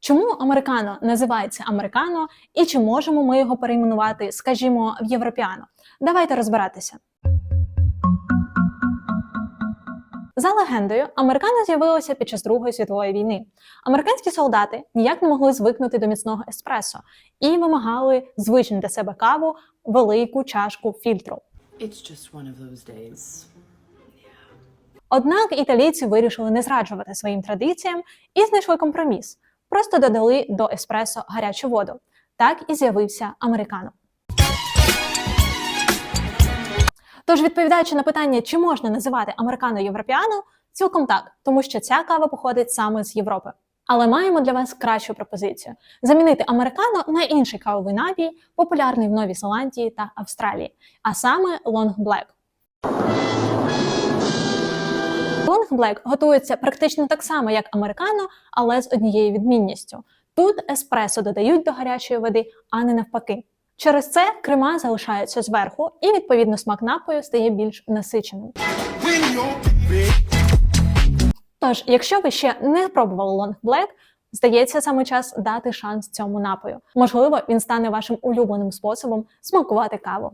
Чому американо називається американо, і чи можемо ми його перейменувати, скажімо, в європіано? Давайте розбиратися. За легендою, американо з'явилося під час Другої світової війни. Американські солдати ніяк не могли звикнути до міцного еспресо і вимагали звичну для себе каву велику чашку фільтру. It's just one of those days. Однак італійці вирішили не зраджувати своїм традиціям і знайшли компроміс. Просто додали до еспресо гарячу воду. Так і з'явився американо. Тож, відповідаючи на питання, чи можна називати американо європіано, цілком так, тому що ця кава походить саме з Європи. Але маємо для вас кращу пропозицію: замінити американо на інший кавовий напій, популярний в Новій Зеландії та Австралії, а саме Long Black. Long Black готується практично так само, як американо, але з однією відмінністю. Тут еспресо додають до гарячої води, а не навпаки. Через це крема залишаються зверху, і відповідно смак напою стає більш насиченим. Тож, якщо ви ще не пробували Long Black, здається, саме час дати шанс цьому напою. Можливо, він стане вашим улюбленим способом смакувати каву.